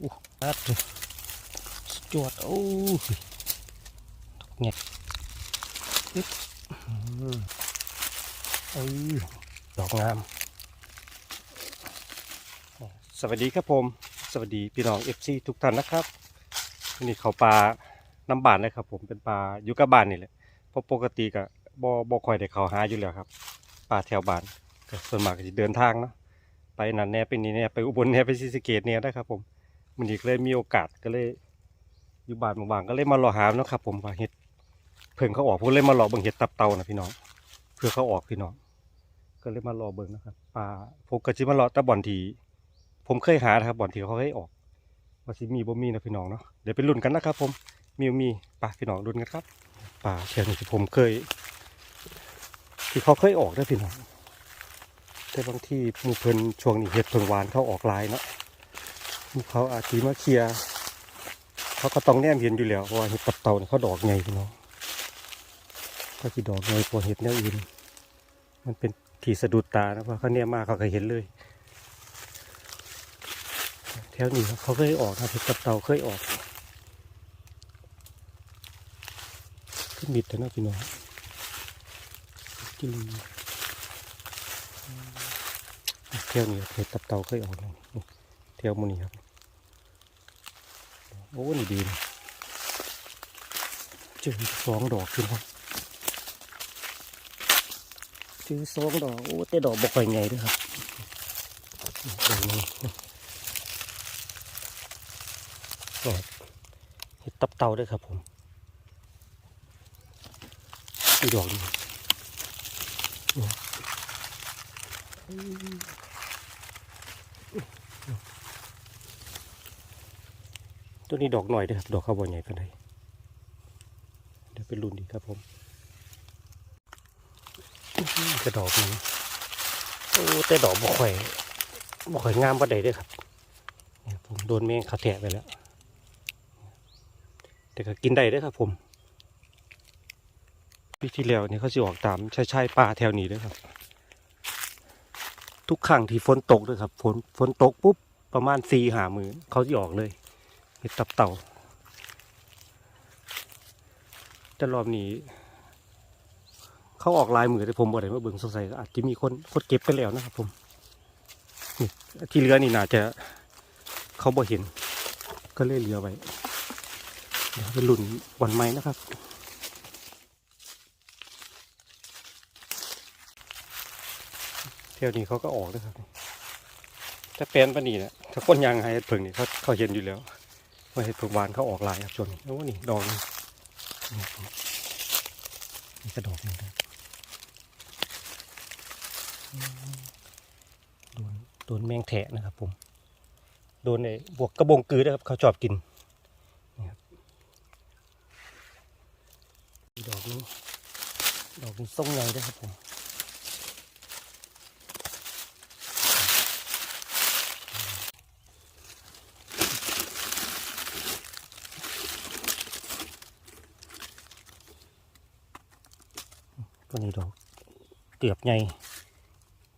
อู้ปัดสุดยอดโอ้ยตกเงียบปึ๊บเอ้ยดอกงาม สวัสดีครับผม สวัสดีพี่น้องเอฟซีทุกท่านนะครับ นี่เขาปลาน้ำบานเลยครับผมเป็นปลาอยู่กับบ้านนี่แหละเพราะปกติก็บ่บ่คอยได้เขาหาอยู่แล้วครับปลาแถวบ้านส่วนมากจะเดินทางเนาะไปนั่นแน่ไปนี่แน่ไปอุบลแน่ไปศรีสเกดเนี่ยนะครับผม มันอีกเลยมีโอกาสก็เลย อยู่บ้านบางๆก็เลยมารอหาเนาะครับ ผมว่าเห็ดเพิ่งเขาออกผมเลยมารอบิ่งเห็ดตับเต่านะพี่น้องเพื่อเขาออกพี่น้องก็เลยมารอเบิ่งนะครับปลาผมก็จิมารอตะบ่อนทีผมเคยหานะครับบ่อนทีเขาให้ออกว่าสิมีบ่มีนะพี่น้องเนาะเดี๋ยวไปลุ้นกันนะครับผมมีมีปลาพี่น้องลุ้นกันครับปลาเทียนที่ผมเคย ที่เขาเคยออกได้พี่น้องแต่บางที่มูเพิ่นช่วงนี้เห็ดเพิ่นหวานเขาออกลายเนาะ เขาอาจสิมาเคลียเขาก็ต้องแนมเห็นอยู่แล้วเพราะว่าเห็ดตับเต่าเนี่ยเขาดอกใหญ่พี่น้องเขาสิดอกใหญ่กว่าเห็ดแนวอื่นมันเป็นที่สะดุดตานะเพราะเขาเนี่ยมาเขาก็เห็นเลย แถวนี้เขาเคยออกครับเห็ดตับเต่าเคยออกขึ้นมิดแต่นะพี่น้องกินแถวนี้เห็ดตับเต่าเคยออกนะนี่แถวมูนี่ครับ โอ้นี่ดีนะเจอสองดอกขึ้นครับเจอสองดอกโอ้แต่ดอกบอกไปไงด้วยครับดอกนี้ก็เห็ดตับเต่าด้วยครับผมอีดอกนึงเนี่ย ตัวนี้ดอกหน่อยเด้วยครับดอกข้าวบอใหญ่ปานใดเดี๋ยวไปรุ่นดีครับผมกระดอกนึงโอ้แต่ดอกบ่ค่อยบ่ค่อยงามปานใดเด้วยครับผมโดนแมงขาแทะไปแล้ว แต่ก็กินได้เด้วยครับผมปีที่แล้วเนี่ยเขาจะออกตามชายชายป่าแถวนี้ด้วยครับ ทุกครั้งที่ฝนตกด้วยครับฝนฝนตกปุ๊บประมาณสี่หามือเขาจะออกเลย ห็ดตับเต่าแต่รอบนี้ เขาออกลายมือแต่ผมบ่ได้มาเบิ่งสงสัยอาจจะมีคนคนเก็บไปแล้วนะครับ ผมนี่ที่เหลือนี่น่าจะเขาบ่เห็น ก็เลยเหลือไว้เดี๋ยวเป็นหลุ่นวันไม้นะครับเที่ยวนี้เขาก็ออกนะครับถ้าเป็นปนีนะถ้าคนยางไฮเพิ่งนี่เขาเขาเห็นอยู่แล้ว ว่าเห็ดเพิ่งหวานเขาออกลายครับชวนนี้โอ้นี่ดอกนี่นี่นี่ก็ดอกหนึงครับโดนโดนแมงแทะนะครับผมโดนไอ้บวกกระบงกือนะครับ เขาชอบกินดอกนี้ดอกนี้ส่งใหญ่ด้วยครับผม ตัวนี้ดอกเกือบใหญ่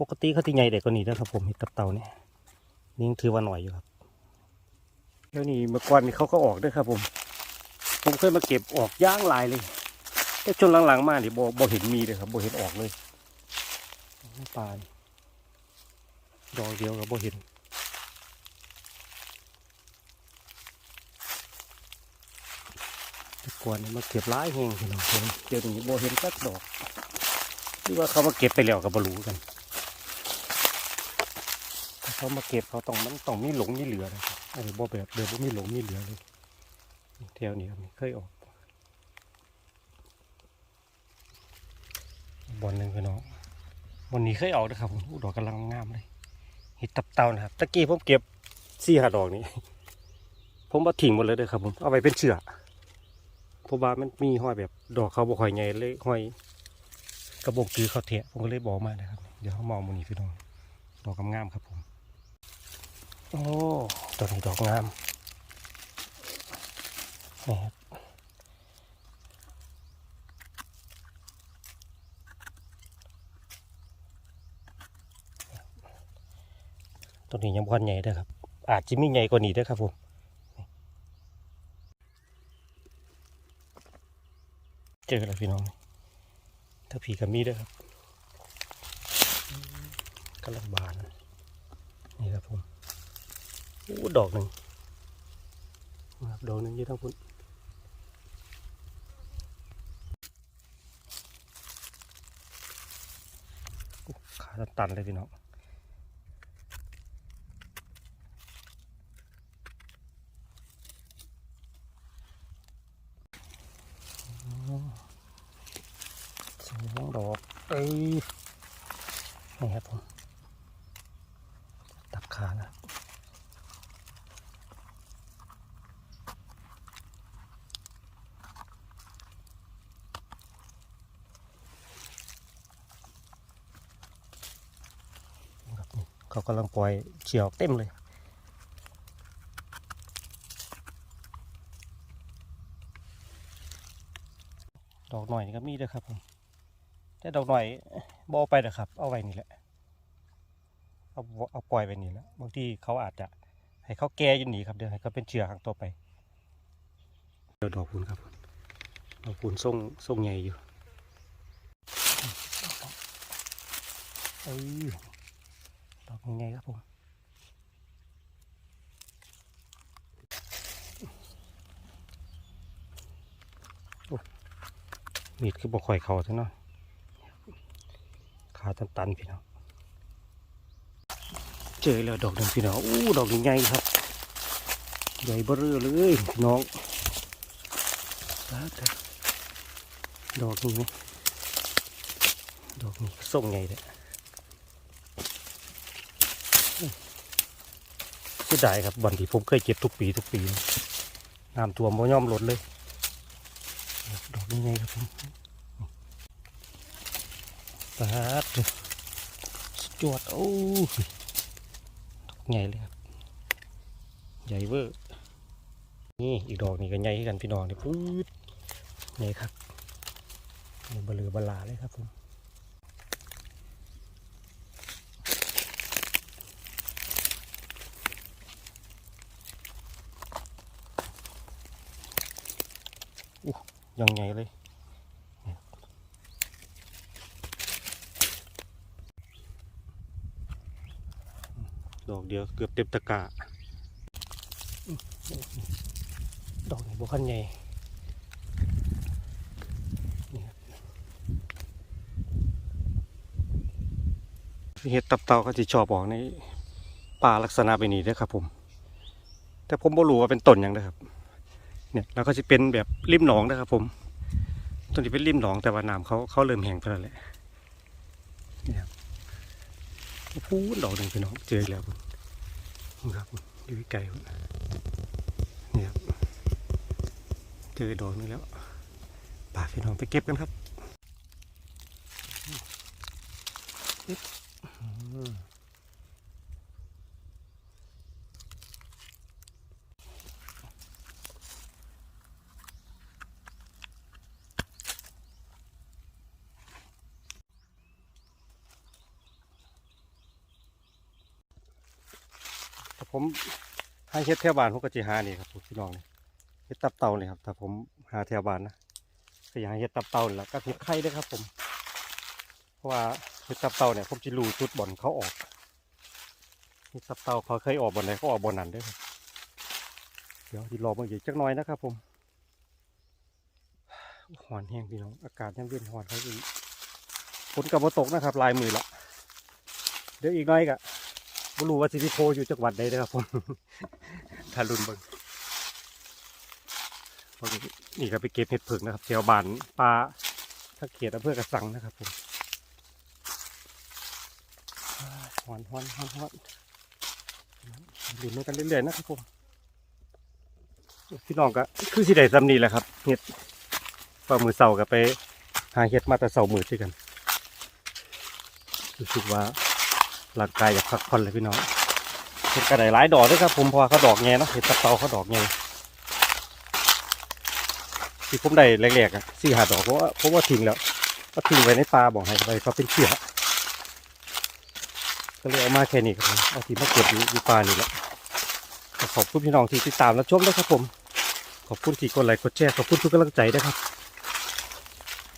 ปกติเขาที่ใหญ่เด็กกว่านี้นะครับผมเห็ดตับเต่าเนี่ยนี่ยังถือว่าหน่อยอยู่ครับแล้วนี่เมื่อก่อนนี่เขาก็ออกด้วยครับผม ผมเคยมาเก็บออกย่างหลายเลยแต่ช่วงหลังๆมานี่บ่บ่เห็นมีเลยครับบ่เห็นออกเลยปลานี่ดอกเดียวกับบ่เห็นแต่ก่อนนี่มาเก็บหลายแหงพี่น้องผมเดี๋ยวนี้บ่เห็นสักดอก หรือว่าเขามาเก็บไปแล้วก็บ่รู้กันถ้าเขามาเก็บเขาต้องมันต้องมีหลงมีเหลือนะครับอันนี้บ่แบบเดิมบ่มีหลงมีเหลือเลยแถวนี้ครันี่เคยออกบอลหนึ่งพี่น้องบอลนี้เคยออกนะครับผมอู้ดอกกำลังงามเลยเห็ดตับเต่านะครับตะกี้ผมเก็บสี่หาดอกนี้ ผมมาทิ้งหมดเลยเด้อครับผมเอาไปเป็นเชือกเพราะว่ามันมีห้อยแบบดอกเขาบ่ค่อยใหญ่เลยห้อย กระบอกคือเขาเทะผมก็เลยบอกมานะครับ เดี๋ยวเขามองมันนี้พี่น้องดอกงามๆครับผม โอ้ตัวนี้ดอกงามนี่ครับตัวนี้ยังบอนใหญ่เด้อครับ อาจจะมีใหญ่กว่านี้เด้วยครับผมเจอแล้วพี่น้อง ถ้าผีกับมีด้วยครับกำลังบานนี่ครับผมโอ้ดอกหนึ่งครับดอกหนึ่งยี่ทั้งพุ่นขาตันเลยพี่น้อง สองดอกเอ้ยนี่ครับผมตับขานะครับนี่ เขากำลังปล่อยเขียวเต็มเลย ดอกหน่อยนี่ก็มีด้วยครับผมแต่ดอกหน่อยบเอาไปนะครับ เอาไว้นี่แหละเอาเอาปล่อยไปนี่แหละบางทีเขาอาจจะให้เขาแก่อยู่นี่ครับเดี๋ยวให้เขาเป็นเชื้อครั้งต่อไปเดี๋ยวดอกพูนครับดอกพูนทรงทรงใหญ่อยู่เอ้ย ดอกใหญ่ครับผมมีดคือบ่ค่อยเขาซะเนาะขาตันๆพี่น้องเจอแล้วดอกหนึ่งพี่น้องอู้ดอกใหญ่ๆครับใหญ่เบ้อเร่อเลยพี่น้องดอกนี้ดอกนี้ส่งใหญ่เลย เสียดายครับวันที่ผมเคยเก็บทุกปีทุกปีน้ำท่วมบ่ยอมลดเลย ดอกนี้ไงครับผมปาดสุดอดโอ้ดอกใหญ่เลยครับ ใหญ่เวอร์นี่อีกดอกนี่ก็ใหญ่ให้กันพี่น้องนี่ปื๊ดใหญ่ครับนี่บลือบลาเลยครับผมอู้ ยังใหญ่เลยดอกเดียวเกือบเต็มตะกร้าอื้อดอกนี้บวคันใหญ่นี่ครับเห็ดตับเต่าเขาจะชอบออกในป่าลักษณะแบบนี้เด้อครับผม แต่ผมบ่รู้ว่าเป็นต้นหยังนะครับ เนี่ยแล้วก็จะเป็นแบบริมหนองนะครับ ผมต้นที่เป็นริมหนองแต่ว่าน้ำเขาเขาเริ่มแห้งไปแล้วแหละเนี่ยครับโอ้โดอกหนึ่งพี่น้องเจอแล้วคุณครับอยู่ไกลคุณนี่ครับเจอดอกนึงแล้วป่าพี่น้องไปเก็บกันครับ ผมให้เฮ็ดแถวบ้านผมก็จะหานี่ครับพี่น้องนี่เฮ็ดตับเต่านี่ครับถ้าผมหาแถวบ้านนะก็อยากให้เฮ็ดตับเต่านี่แหละก็เฮ็ดไข่ด้วยครับ ผม เพราะว่าเฮ็ดตับเต่าเนี่ยผมจะรู้จุดบ่อนเขาออกเฮ็ดตับเต่าเขาเคยออกบ่อนไหนเขาออกบ่อนนั้นด้วยเดี๋ยวที่รอเบิ่งอีกจักหน่อยนะครับ ผมหอนแห้งพี่น้องอากาศยังเย็นหอนเขาอีกฝนกับฝนตกนะครับ ลายมือละเดี๋ยวอีกหน้อยก็ บ่รู้ว่าสิพิโพอยู่จังหวัดใดเด้อครับผมถ้ารุ่นเบิ่งนี่ก็ไปเก็บเห็ดผึ่งนะครับแถวบ้านปลาถ้าเขียดอำเภอกระสังนะครับผมฮอนฮอนฮอนฮอนดื่มกันเรื่อยๆนะครับผมพี่น้องก็คือสิได้ซ้ำนี่แหละครับเห็ดปลามือเสาก็ไปหาเห็ดมาแต่เสามือด้วยกันรู้สึกว่า ร่างกายอยากพักผ่อนเลยพี่น้องเห็ดกระไดหลายดอกด้วยครับผมเพราะว่าเขาดอกแงเนาะเห็ดตะเตาเขาดอกแงที่ผมได้แรกๆอะสี่หาดอกเพราะว่าเพราะว่าทิ้งแล้วก็ทิ้งไว้ในป่าบอกให้ไปเขาเป็นเชื้อก็เลยเอามาแค่นี้ครับเอาที่มาเก็บอยู่ป่านี่แหละขอบคุณพี่น้องที่ติดตามและชมด้วยครับผม ขอบคุณที่กดไลค์กดแชร์ขอบคุณทุกกำลังใจด้วยครับ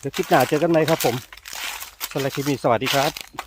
เดี๋ยวคลิปหน้าเจอกันใหมครับผมสำหรับคลิปนี้สวัสดีครับ